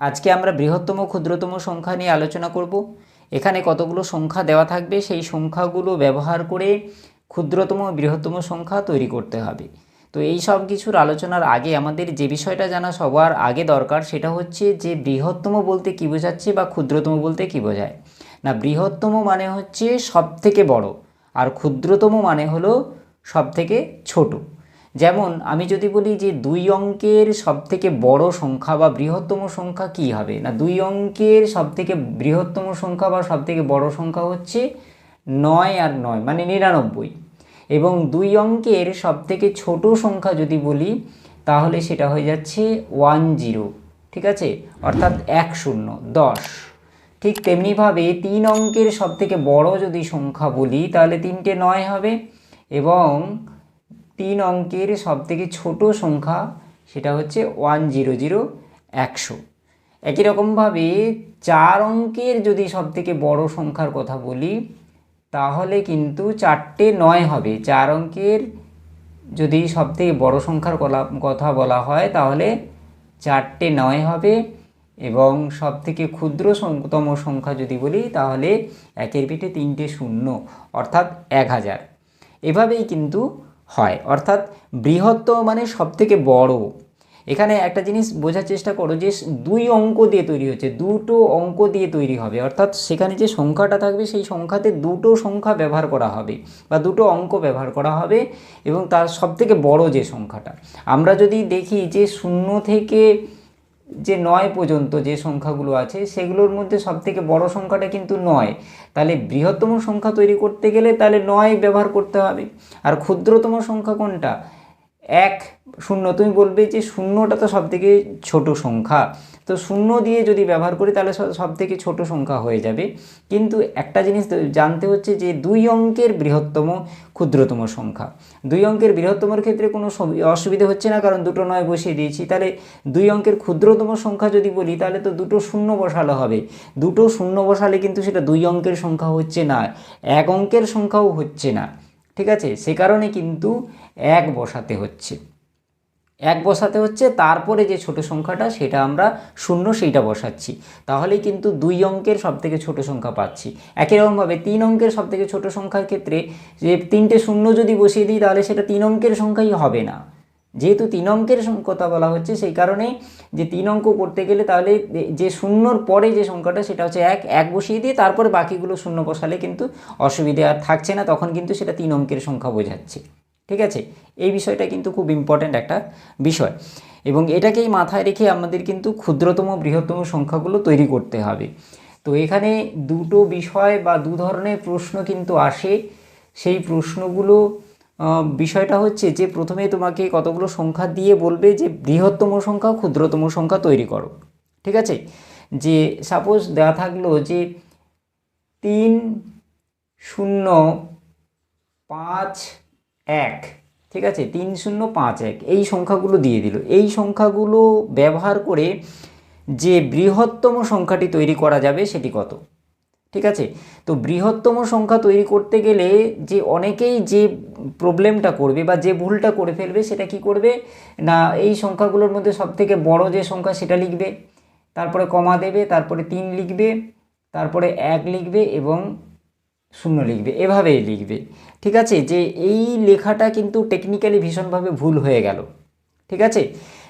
আজকে আমরা বৃহত্তম ক্ষুদ্রতম সংখ্যা নিয়ে আলোচনা করব। এখানে কতগুলো সংখ্যা দেওয়া থাকবে, সেই সংখ্যাগুলো ব্যবহার করে ক্ষুদ্রতম বৃহত্তম সংখ্যা তৈরি করতে হবে। তো এই সব কিছুর আলোচনার আগে আমাদের যে বিষয়টা জানা সবার আগে দরকার, সেটা হচ্ছে যে বৃহত্তম বলতে কী বোঝাচ্ছে বা ক্ষুদ্রতম বলতে কী বোঝায়? না, বৃহত্তম মানে হচ্ছে সব থেকে বড়, আর ক্ষুদ্রতম মানে হলো সব থেকে ছোট। যেমন, আমি যদি বলি যে দুই অঙ্কের সবথেকে বড় সংখ্যা বা বৃহত্তম সংখ্যা কি হবে? না, দুই অঙ্কের সবথেকে বৃহত্তম সংখ্যা বা সবথেকে বড় সংখ্যা হচ্ছে নয় আর নয় মানে নিরানব্বই। এবং দুই অঙ্কের সবথেকে ছোট সংখ্যা যদি বলি, তাহলে সেটা হয়ে যাচ্ছে ওয়ান জিরো, ঠিক আছে? অর্থাৎ এক শূন্য, দশ। ঠিক তেমনিভাবে তিন অঙ্কের সবথেকে বড় যদি সংখ্যা বলি, তাহলে তিনটে নয় হবে। এবং তিন অঙ্কের সবথেকে ছোট সংখ্যা সেটা হচ্ছে ওয়ান জিরো জিরো একশো। একই রকমভাবে চার অঙ্কের যদি সবথেকে বড় সংখ্যার কথা বলি, তাহলে কিন্তু চারটে নয় হবে। চার অঙ্কের যদি সবথেকে বড় সংখ্যার কথা বলা হয়, তাহলে চারটে নয় হবে এবং সবথেকে ক্ষুদ্র সং- তম সংখ্যা যদি বলি, তাহলে একের পিঠে তিনটে শূন্য, অর্থাৎ এক হাজার। এভাবেই কিন্তু হয়। অর্থাৎ বৃহত্তম মানে সবথেকে বড়। এখানে একটা জিনিস বোঝার চেষ্টা করো যে দুই অঙ্ক দিয়ে তৈরি হচ্ছে দুটো অঙ্ক দিয়ে তৈরি হবে। অর্থাৎ সেখানে যে সংখ্যাটা থাকবে, সেই সংখ্যাতে দুটো সংখ্যা ব্যবহার করা হবে বা দুটো অঙ্ক ব্যবহার করা হবে এবং তার সব থেকে বড় যে সংখ্যাটা। আমরা যদি দেখি যে শূন্য থেকে যে নয় পর্যন্ত যে সংখ্যাগুলো আছে, সেগুলোর মধ্যে সবথেকে বড় সংখ্যাটা কিন্তু নয়। তাহলে বৃহত্তম সংখ্যা তৈরি করতে গেলে তাহলে নয় ব্যবহার করতে হবে। আর ক্ষুদ্রতম সংখ্যা কোনটা? এক শূন্য। তুমি বলবে যে শূন্যটা তো সব থেকে ছোটো সংখ্যা। তো শূন্য দিয়ে যদি ব্যবহার করি তাহলে সব থেকে ছোট সংখ্যা হয়ে যাবে। কিন্তু একটা জিনিস জানতে হচ্ছে যে দুই অঙ্কের বৃহত্তম ক্ষুদ্রতম সংখ্যা। দুই অঙ্কের বৃহত্তমর ক্ষেত্রে কোনো সবি- অসুবিধা হচ্ছে না, কারণ দুটো নয় বসিয়ে দিয়েছি। তাহলে দুই অঙ্কের ক্ষুদ্রতম সংখ্যা যদি বলি, তাহলে তো দুটো শূন্য বসালো হবে। দুটো শূন্য বসালে কিন্তু সেটা দুই অঙ্কের সংখ্যা হচ্ছে না, এক অঙ্কের সংখ্যাও হচ্ছে না। ঠিক আছে? সে কারণে কিন্তু এক বসাতে হচ্ছে। এক বসাতে হচ্ছে, তারপরে যে ছোট সংখ্যাটা সেটা আমরা শূন্য সেইটা বসাচ্ছি। তাহলেই কিন্তু দুই অঙ্কের সবথেকে ছোট সংখ্যা পাচ্ছি। একই রকমভাবে তিন অঙ্কের সবথেকে ছোট সংখ্যার ক্ষেত্রে যে তিনটে শূন্য যদি বসিয়ে দিই, তাহলে সেটা তিন অঙ্কের সংখ্যাই হবে না। যেহেতু তিন অঙ্কের কথা বলা হচ্ছে, সেই কারণে যে তিন অঙ্ক করতে গেলে তাহলে যে শূন্যর পরে যে সংখ্যাটা, সেটা হচ্ছে এক এক বসিয়ে দিয়ে তারপরে বাকিগুলো শূন্য বসালে কিন্তু অসুবিধে আর থাকছে না, তখন কিন্তু সেটা তিন অঙ্কের সংখ্যা বোঝাচ্ছে। ঠিক আছে? এই বিষয়টা কিন্তু খুব ইম্পর্ট্যান্ট একটা বিষয়। এবং এটাকেই মাথায় রেখে আমাদের কিন্তু ক্ষুদ্রতম, বৃহত্তম সংখ্যাগুলো তৈরি করতে হবে। তো এখানে দুটো বিষয় বা দু ধরনের প্রশ্ন কিন্তু আসে। সেই প্রশ্নগুলো বিষয়টা হচ্ছে যে প্রথমে তোমাকে কতগুলো সংখ্যা দিয়ে বলবে যে বৃহত্তম সংখ্যা, ক্ষুদ্রতম সংখ্যা তৈরি করো। ঠিক আছে? যে সাপোজ দেওয়া থাকল যে তিন, শূন্য, পাঁচ এক, ঠিক আছে? তিন শূন্য পাঁচ এক, এই সংখ্যাগুলো দিয়ে দিল। এই সংখ্যাগুলো ব্যবহার করে যে বৃহত্তম সংখ্যাটি তৈরি করা যাবে সেটি কত? ঠিক আছে? তো বৃহত্তম সংখ্যা তৈরি করতে গেলে যে অনেকেই যে প্রবলেমটা করবে বা যে ভুলটা করে ফেলবে সেটা কি করবে? না, এই সংখ্যাগুলোর মধ্যে সবথেকে বড় যে সংখ্যা সেটা লিখবে। তারপরে কমা দেবে, তারপরে তিন লিখবে, তারপরে এক লিখবে এবং শূন্য লিখবে, এভাবেই লিখবে। ঠিক আছে? যে এই লেখাটা কিন্তু টেকনিক্যালি ভীষণভাবে ভুল হয়ে গেল। ঠিক আছে?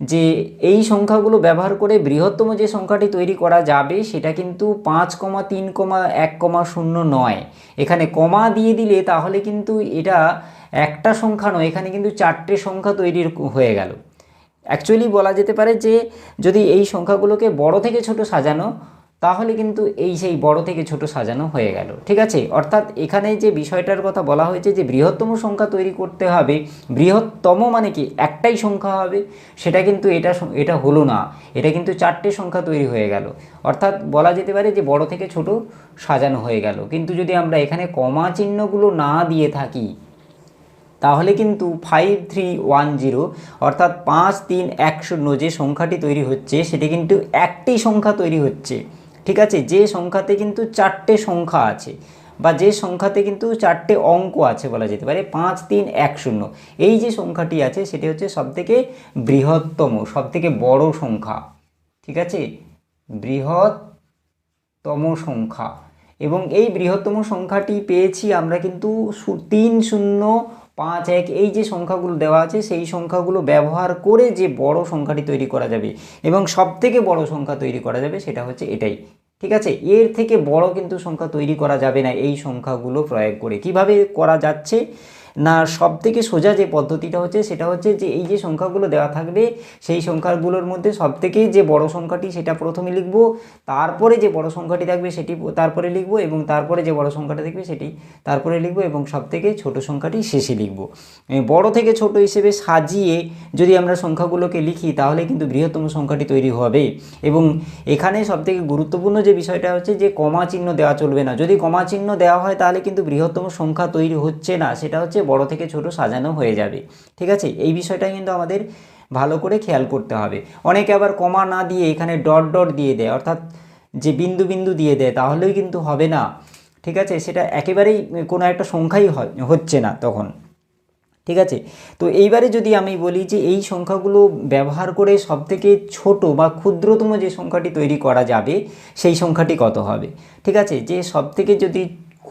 যে এই সংখ্যাগুলো ব্যবহার করে বৃহত্তম যে সংখ্যাটি তৈরি করা যাবে, সেটা কিন্তু পাঁচ কমা তিন কমা এক কমা শূন্য নয়। এখানে কমা দিয়ে দিলে তাহলে কিন্তু এটা একটা সংখ্যা নয়, এখানে কিন্তু চারটে সংখ্যা তৈরি হয়ে গেল। অ্যাকচুয়ালি বলা যেতে পারে যে যদি এই সংখ্যাগুলোকে বড় থেকে ছোট সাজানো তাহলে কিন্তু এই সেই বড় থেকে ছোট সাজানো হয়ে গেল। ঠিক আছে? অর্থাৎ এখানে যে বিষয়টার কথা বলা হয়েছে যে বৃহত্তম সংখ্যা তৈরি করতে হবে, বৃহত্তম মানে কি? একটাই সংখ্যা হবে। সেটা কিন্তু এটা এটা হলো না। এটা কিন্তু চারটে সংখ্যা তৈরি হয়ে গেল। অর্থাৎ বলা যেতে পারে যে বড় থেকে ছোট সাজানো হয়ে গেল। কিন্তু যদি আমরা এখানে কমা চিহ্নগুলো না দিয়ে থাকি, তাহলে কিন্তু ফাইভ থ্রি ওয়ান জিরো অর্থাৎ পাঁচ তিন এক শূন্য যে সংখ্যাটি তৈরি হচ্ছে, সেটি কিন্তু একটি সংখ্যা তৈরি হচ্ছে। ঠিক আছে? যে সংখ্যাতে কিন্তু চারটে সংখ্যা আছে বা যে সংখ্যাতে কিন্তু চারটে অঙ্ক আছে বলা যেতে পারে, পাঁচ, তিন, এক, শূন্য। এই যে সংখ্যাটি আছে, সেটি হচ্ছে সবথেকে বৃহত্তম, সবথেকে বড় সংখ্যা। ঠিক আছে? বৃহত্তম সংখ্যা। এবং এই বৃহত্তম সংখ্যাটি পেয়েছি আমরা কিন্তু তিন, শূন্য পাঁচ, এক, এই যে সংখ্যাগুলো দেওয়া আছে, সেই সংখ্যাগুলো ব্যবহার করে যে বড় সংখ্যাটি তৈরি করা যাবে এবং সব থেকে বড় সংখ্যা তৈরি করা যাবে সেটা হচ্ছে এটাই। ঠিক আছে? এর থেকে বড় কিন্তু সংখ্যা তৈরি করা যাবে না, এই সংখ্যাগুলো প্রয়োগ করে। কীভাবে করা যাচ্ছে? না সব থেকে সোজা যে পদ্ধতিটা হচ্ছে সেটা হচ্ছে যে এই যে সংখ্যাগুলো দেওয়া থাকবে, সেই সংখ্যাগুলোর মধ্যে সব থেকে যে বড় সংখ্যাটি সেটা প্রথমে লিখব, তারপরে যে বড় সংখ্যাটি থাকবে সেটি তারপরে লিখব এবং তারপরে যে বড় সংখ্যাটা থাকবে সেটি তারপরে লিখব এবং সব থেকে ছোট সংখ্যাটি শেষে লিখব। বড় থেকে ছোট হিসেবে সাজিয়ে যদি আমরা সংখ্যাগুলোকে লিখি তাহলে কিন্তু বৃহত্তম সংখ্যাটি তৈরি হবে। এবং এখানে সবথেকে গুরুত্বপূর্ণ যে বিষয়টা হচ্ছে যে কমা চিহ্ন দেওয়া চলবে না। যদি কমা চিহ্ন দেওয়া হয় তাহলে কিন্তু বৃহত্তম সংখ্যা তৈরি হচ্ছে না, সেটা হচ্ছে বড় থেকে ছোট সাজানো হয়ে যাবে। ঠিক আছে? এই বিষয়টা কিন্তু আমাদের ভালো করে খেয়াল করতে হবে। অনেকে আবার কমা না দিয়ে এখানে ডট ডট দিয়ে দেয়, অর্থাৎ যে বিন্দু বিন্দু দিয়ে দেয়, তাহলেই কিন্তু হবে না। ঠিক আছে? সেটা একেবারেই কোনো একটা সংখ্যাই হচ্ছে না তখন। ঠিক আছে? তো এইবারে যদি আমি বলি যে এই সংখ্যাগুলো ব্যবহার করে সবথেকে ছোট বা ক্ষুদ্রতম যে সংখ্যাটি তৈরি করা যাবে, সেই সংখ্যাটি কত হবে? ঠিক আছে? যে সবথেকে যদি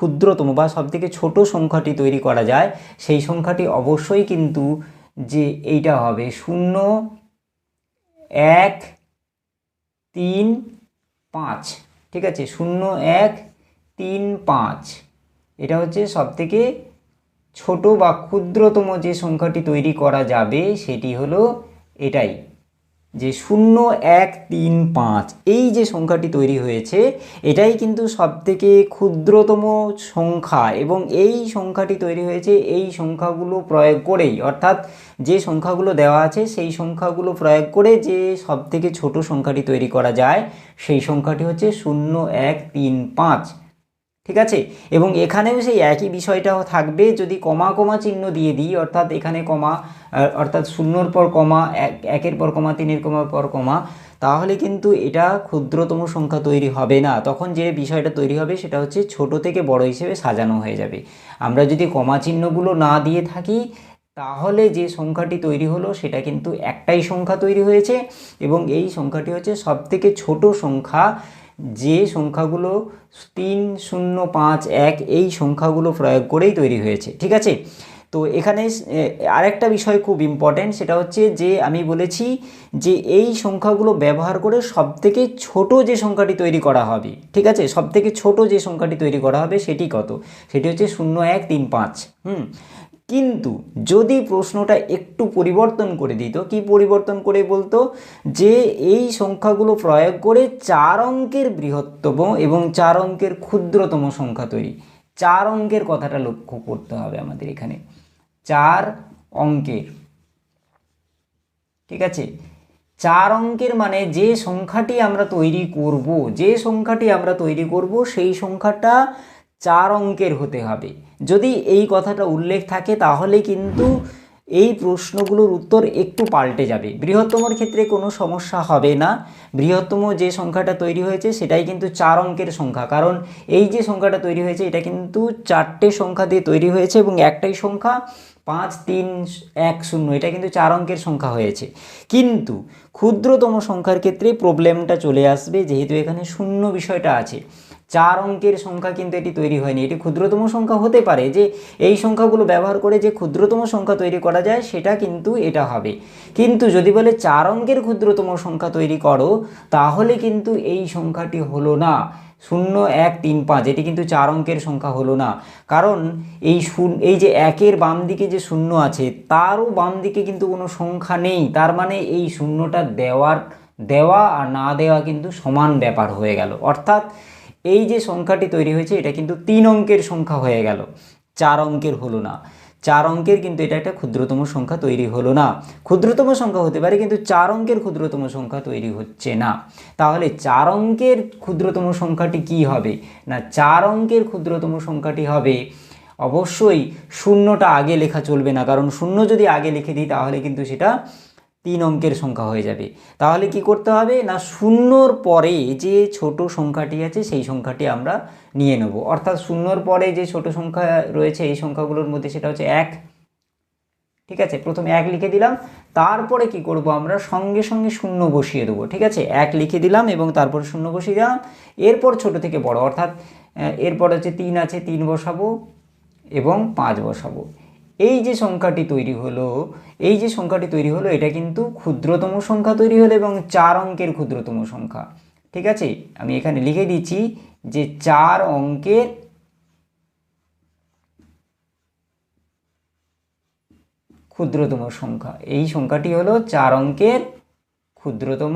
ক্ষুদ্রতম বা সবথেকে ছোট সংখ্যাটি তৈরি করা যায়, সেই সংখ্যাটি অবশ্যই কিন্তু যে এইটা হবে শূন্য, এক, তিন, পাঁচ। ঠিক আছে? শূন্য, এক, তিন, পাঁচ। এটা হচ্ছে সবথেকে ছোট বা ক্ষুদ্রতম যে সংখ্যাটি তৈরি করা যাবে, সেটি হলো এটাই। যে শূন্য, এক, তিন, পাঁচ, এই যে সংখ্যাটি তৈরি হয়েছে, এটাই কিন্তু সবথেকে ক্ষুদ্রতম সংখ্যা এবং এই সংখ্যাটি তৈরি হয়েছে, এই সংখ্যাগুলো প্রয়োগ করেই। অর্থাৎ যে সংখ্যাগুলো দেওয়া আছে, সেই সংখ্যাগুলো প্রয়োগ করে যে সবথেকে ছোট সংখ্যাটি তৈরি করা যায়, সেই সংখ্যাটি হচ্ছে শূন্য, এক, তিন, পাঁচ। ঠিক আছে? এবং এখানেও সেই একই বিষয়টাও থাকবে, যদি কমা কমা চিহ্ন দিয়ে দিই, অর্থাৎ এখানে কমা অর্থাৎ শূন্যর পর কমা, এক, একের পর কমা, তিনের কমা, পর কমা, তাহলে কিন্তু এটা ক্ষুদ্রতম সংখ্যা তৈরি হবে না। তখন যে বিষয়টা তৈরি হবে সেটা হচ্ছে ছোট থেকে বড় হিসেবে সাজানো হয়ে যাবে। আমরা যদি কমা চিহ্নগুলো না দিয়ে থাকি, তাহলে যে সংখ্যাটি তৈরি হলো সেটা কিন্তু একটাই সংখ্যা তৈরি হয়েছে এবং এই সংখ্যাটি হচ্ছে সবথেকে ছোট সংখ্যা যে সংখ্যাগুলো তিন, শূন্য, পাঁচ, এক, এই সংখ্যাগুলো প্রয়োগ করেই তৈরি হয়েছে, ঠিক আছে? তো এখানে আরেকটা বিষয় খুব ইম্পর্ট্যান্ট সেটা হচ্ছে যে আমি বলেছি যে এই সংখ্যাগুলো ব্যবহার করে সবথেকে ছোট যে সংখ্যাটি তৈরি করা হবে, ঠিক আছে? সবথেকে ছোট যে সংখ্যাটি তৈরি করা হবে সেটি কত? সেটি হচ্ছে শূন্য, এক, তিন, পাঁচ, হুম? কিন্তু যদি প্রশ্নটা একটু পরিবর্তন করে দিত, কি পরিবর্তন করে বলতো? যে এই সংখ্যাগুলো প্রয়োগ করে চার অঙ্কের বৃহত্তম এবং চার অঙ্কের ক্ষুদ্রতম সংখ্যা তৈরি। চার অঙ্কের কথাটা লক্ষ্য করতে হবে আমাদের এখানে। চার অঙ্কের ঠিক আছে? চার অঙ্কের মানে যে সংখ্যাটি আমরা তৈরি করব, যে সংখ্যাটি আমরা তৈরি করব, সেই সংখ্যাটা চার অঙ্কের হতে হবে। যদি এই কথাটা উল্লেখ থাকে, তাহলে কিন্তু এই প্রশ্নগুলোর উত্তর একটু পাল্টে যাবে। বৃহত্তমর ক্ষেত্রে কোনো সমস্যা হবে না। বৃহত্তম যে সংখ্যাটা তৈরি হয়েছে, সেটাই কিন্তু চার অঙ্কের সংখ্যা। কারণ এই যে সংখ্যাটা তৈরি হয়েছে, এটা কিন্তু চারটে সংখ্যা দিয়ে তৈরি হয়েছে এবং একটাই সংখ্যা পাঁচ, তিন, এক, শূন্য, এটা কিন্তু চার অঙ্কের সংখ্যা হয়েছে। কিন্তু ক্ষুদ্রতম সংখ্যার ক্ষেত্রে প্রবলেমটা চলে আসবে, যেহেতু এখানে শূন্য বিষয়টা আছে। চার অঙ্কের সংখ্যা কিন্তু এটি তৈরি হয়নি। এটি ক্ষুদ্রতম সংখ্যা হতে পারে যে এই সংখ্যাগুলো ব্যবহার করে যে ক্ষুদ্রতম সংখ্যা তৈরি করা যায়, সেটা কিন্তু এটা হবে। কিন্তু যদি বলে চার অঙ্কের ক্ষুদ্রতম সংখ্যা তৈরি করো, তাহলে কিন্তু এই সংখ্যাটি হলো না। শূন্য, এক, তিন, পাঁচ, এটি কিন্তু চার অঙ্কের সংখ্যা হলো না। কারণ এই শূন্য এই যে একের বাম দিকে যে শূন্য আছে, তারও বাম দিকে কিন্তু কোনো সংখ্যা নেই। তার মানে এই শূন্যটা দেওয়ার, দেওয়া আর না দেওয়া কিন্তু সমান ব্যাপার হয়ে গেল। অর্থাৎ এই যে সংখ্যাটি তৈরি হয়েছে, এটা কিন্তু তিন অঙ্কের সংখ্যা হয়ে গেল। চার অঙ্কের হলো না। চার অঙ্কের কিন্তু এটা একটা ক্ষুদ্রতম সংখ্যা তৈরি হলো না। ক্ষুদ্রতম সংখ্যা হতে পারে, কিন্তু চার অঙ্কের ক্ষুদ্রতম সংখ্যা তৈরি হচ্ছে না। তাহলে চার অঙ্কের ক্ষুদ্রতম সংখ্যাটি কি হবে? না, চার অঙ্কের ক্ষুদ্রতম সংখ্যাটি হবে, অবশ্যই শূন্যটা আগে লেখা চলবে না। কারণ শূন্য যদি আগে লিখে দিই, তাহলে কিন্তু সেটা তিন অঙ্কের সংখ্যা হয়ে যাবে। তাহলে কি করতে হবে? না, শূন্যর পরে যে ছোট সংখ্যাটি আছে, সেই সংখ্যাটি আমরা নিয়ে নেব। অর্থাৎ শূন্যর পরে যে ছোট সংখ্যা রয়েছে, এই সংখ্যাগুলোর মধ্যে সেটা হচ্ছে এক। ঠিক আছে? প্রথমে এক লিখে দিলাম। তারপরে কি করব আমরা? সঙ্গে সঙ্গে শূন্য বসিয়ে দেবো। ঠিক আছে? এক লিখে দিলাম এবং তারপর শূন্য বসিয়ে দিলাম। এরপর ছোট থেকে বড়, অর্থাৎ এরপর হচ্ছে তিন আছে, তিন বসাবো এবং পাঁচ বসাবো। এই যে সংখ্যাটি তৈরি হলো, এই যে সংখ্যাটি তৈরি হলো, এটা কিন্তু ক্ষুদ্রতম সংখ্যা তৈরি হলো এবং চার অঙ্কের ক্ষুদ্রতম সংখ্যা। ঠিক আছে? আমি এখানে লিখে দিচ্ছি যে চার অঙ্কের ক্ষুদ্রতম সংখ্যা। এই সংখ্যাটি হলো চার অঙ্কের ক্ষুদ্রতম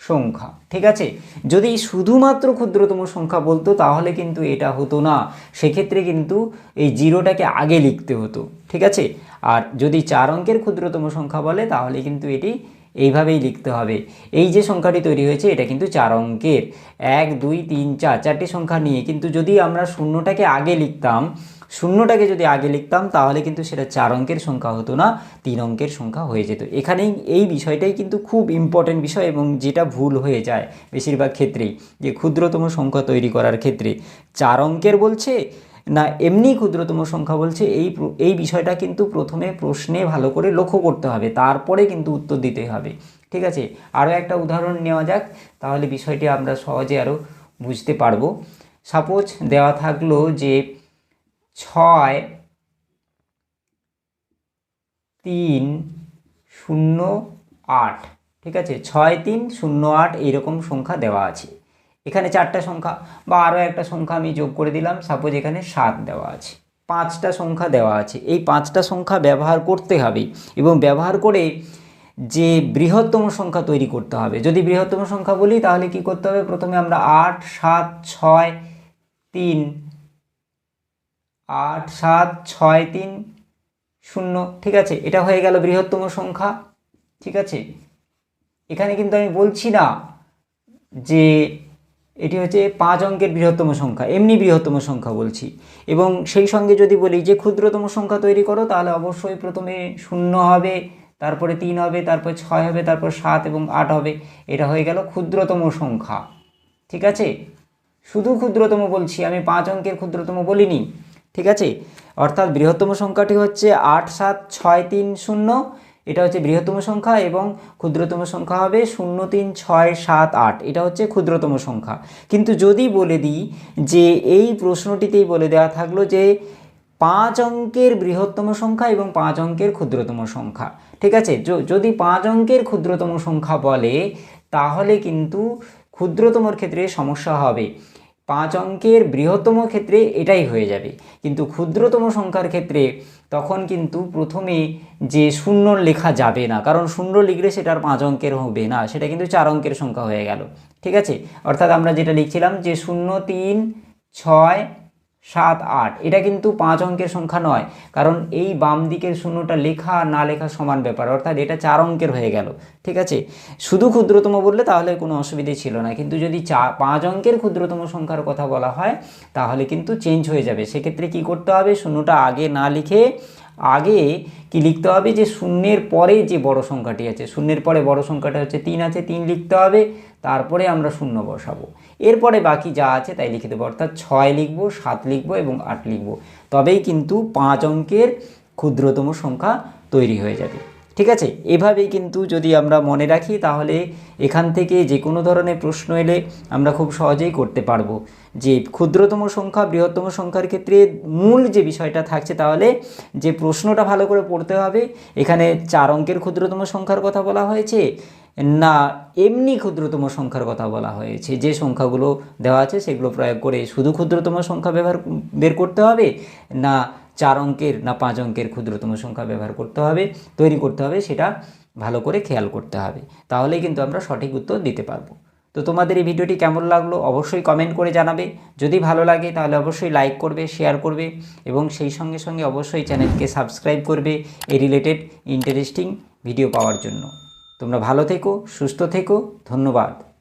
সংখ্যা, ঠিক আছে? যদি শুধুমাত্র ক্ষুদ্রতম সংখ্যা বলতো, তাহলে কিন্তু এটা হতো না। সেক্ষেত্রে কিন্তু এই জিরোটাকে আগে লিখতে হতো, ঠিক আছে? আর যদি চার অঙ্কের ক্ষুদ্রতম সংখ্যা বলে, তাহলে কিন্তু এটি এইভাবেই লিখতে হবে। এই যে সংখ্যাটি তৈরি হয়েছে, এটা কিন্তু চার অঙ্কের। এক, দুই, তিন, চার, চারটি সংখ্যা নিয়ে কিন্তু যদি আমরা শূন্যটাকে আগে লিখতাম শূন্যটাকে যদি আগে লিখতাম, তাহলে কিন্তু সেটা চার অঙ্কের সংখ্যা হতো না, তিন অঙ্কের সংখ্যা হয়ে যেত। এখানেই এই বিষয়টাই কিন্তু খুব ইম্পর্টেন্ট বিষয় এবং যেটা ভুল হয়ে যায় বেশিরভাগ ক্ষেত্রেই, যে ক্ষুদ্রতম সংখ্যা তৈরি করার ক্ষেত্রে। চার অঙ্কের বলছে না, এমনি ক্ষুদ্রতম সংখ্যা বলছে, এই এই বিষয়টা কিন্তু প্রথমে প্রশ্নে ভালো করে লক্ষ্য করতে হবে, তারপরে কিন্তু উত্তর দিতে হবে। ঠিক আছে? আরও একটা উদাহরণ নেওয়া যাক, তাহলে বিষয়টি আমরা সহজে আরও বুঝতে পারব। সাপোজ দেওয়া থাকল যে ছয়, তিন, শূন্য, আট। ঠিক আছে? ছয়, তিন, শূন্য, আট এইরকম সংখ্যা দেওয়া আছে। এখানে চারটা সংখ্যা বা আরও একটা সংখ্যা আমি যোগ করে দিলাম। সাপোজ এখানে সাত দেওয়া আছে। পাঁচটা সংখ্যা দেওয়া আছে। এই পাঁচটা সংখ্যা ব্যবহার করতে হবে এবং ব্যবহার করে যে বৃহত্তম সংখ্যা তৈরি করতে হবে। যদি বৃহত্তম সংখ্যা বলি তাহলে কি করতে হবে? প্রথমে আমরা আট, সাত, ছয়, তিন আট সাত ছয় তিন শূন্য। ঠিক আছে, এটা হয়ে গেল বৃহত্তম সংখ্যা। ঠিক আছে, এখানে কিন্তু আমি বলছি না যে এটি হচ্ছে পাঁচ অঙ্কের বৃহত্তম সংখ্যা, এমনি বৃহত্তম সংখ্যা বলছি। এবং সেই সঙ্গে যদি বলি যে ক্ষুদ্রতম সংখ্যা তৈরি করো, তাহলে অবশ্যই প্রথমে শূন্য হবে, তারপরে তিন হবে, তারপর ছয় হবে, তারপর সাত এবং আট হবে। এটা হয়ে গেল ক্ষুদ্রতম সংখ্যা। ঠিক আছে, শুধু ক্ষুদ্রতম বলছি, আমি পাঁচ অঙ্কের ক্ষুদ্রতম বলিনি। ঠিক আছে? অর্থাৎ বৃহত্তম সংখ্যাটি হচ্ছে আট, সাত, ছয়, তিন, শূন্য। এটা হচ্ছে বৃহত্তম সংখ্যা এবং ক্ষুদ্রতম সংখ্যা হবে শূন্য, তিন, ছয়, সাত, আট। এটা হচ্ছে ক্ষুদ্রতম সংখ্যা। কিন্তু যদি বলে দিই যে এই প্রশ্নটিতেই বলে দেওয়া থাকল যে পাঁচ অঙ্কের বৃহত্তম সংখ্যা এবং পাঁচ অঙ্কের ক্ষুদ্রতম সংখ্যা, ঠিক আছে? যদি পাঁচ অঙ্কের ক্ষুদ্রতম সংখ্যা বলে, তাহলে কিন্তু ক্ষুদ্রতমর ক্ষেত্রে সমস্যা হবে। পাঁচ অঙ্কের বৃহত্তম ক্ষেত্রে এটাই হয়ে যাবে। কিন্তু ক্ষুদ্রতম সংখ্যার ক্ষেত্রে তখন কিন্তু প্রথমে যে শূন্য লেখা যাবে না, কারণ শূন্য লিখলে সেটার পাঁচ অঙ্কের হবে না, সেটা কিন্তু চার অঙ্কের সংখ্যা হয়ে গেল। ঠিক আছে? অর্থাৎ আমরা যেটা লিখছিলাম যে শূন্য, তিন, ছয় সাত আট। এটা কিন্তু পাঁচ অঙ্কের সংখ্যা নয়, কারণ এই বাম দিকের শূন্যটা লেখা না লেখা সমান ব্যাপার, অর্থাৎ এটা চার অঙ্কের হয়ে গেল, ঠিক আছে? শুধু ক্ষুদ্রতম বললে তাহলে কোনো অসুবিধে ছিল না, কিন্তু যদি চা, পাঁচ অঙ্কের ক্ষুদ্রতম সংখ্যার কথা বলা হয়, তাহলে কিন্তু চেঞ্জ হয়ে যাবে। সেক্ষেত্রে কি করতে হবে? শূন্যটা আগে না লিখে আগে কি লিখতে হবে? যে শূন্যের পরে যে বড় সংখ্যাটি আছে, শূন্যের পরে বড় সংখ্যাটা হচ্ছে তিন আছে, তিন লিখতে হবে, তারপরে আমরা শূন্য বসাবো। এরপরে বাকি যা আছে তাই লিখে দেবো, অর্থাৎ ছয় লিখব, সাত লিখব এবং আট লিখব। তবেই কিন্তু পাঁচ অঙ্কের ক্ষুদ্রতম সংখ্যা তৈরি হয়ে যাবে। ঠিক আছে? এভাবেই কিন্তু যদি আমরা মনে রাখি, তাহলে এখান থেকে যে কোনো ধরনের প্রশ্ন এলে আমরা খুব সহজেই করতে পারব। যে ক্ষুদ্রতম সংখ্যা, বৃহত্তম সংখ্যার ক্ষেত্রে মূল যে বিষয়টা থাকছে, তাহলে যে প্রশ্নটা ভালো করে পড়তে হবে, এখানে চার অঙ্কের ক্ষুদ্রতম সংখ্যার কথা বলা হয়েছে, না এমনি ক্ষুদ্রতম সংখ্যার কথা বলা হয়েছে। যে সংখ্যাগুলো দেওয়া আছে, সেগুলো প্রয়োগ করে শুধু ক্ষুদ্রতম সংখ্যা ব্যবহার, বের করতে হবে, না চার অঙ্কের না পাঁচ অঙ্কের ক্ষুদ্রতম সংখ্যা ব্যবহার করতে হবে, তৈরি করতে হবে, সেটা ভালো করে খেয়াল করতে হবে। তাহলেই কিন্তু আমরা সঠিক উত্তর দিতে পারব। তো তোমাদের এই ভিডিওটি কেমন লাগল অবশ্যই কমেন্ট করে জানাবে। যদি ভালো লাগে তাহলে অবশ্যই লাইক করবে শেয়ার করবে এবং সেই সঙ্গে সঙ্গে অবশ্যই চ্যানেলকে সাবস্ক্রাইব করবে এই রিলেটেড ইন্টারেস্টিং ভিডিও পাওয়ার জন্য। তোমরা ভালো থেকো, সুস্থ থেকো, ধন্যবাদ।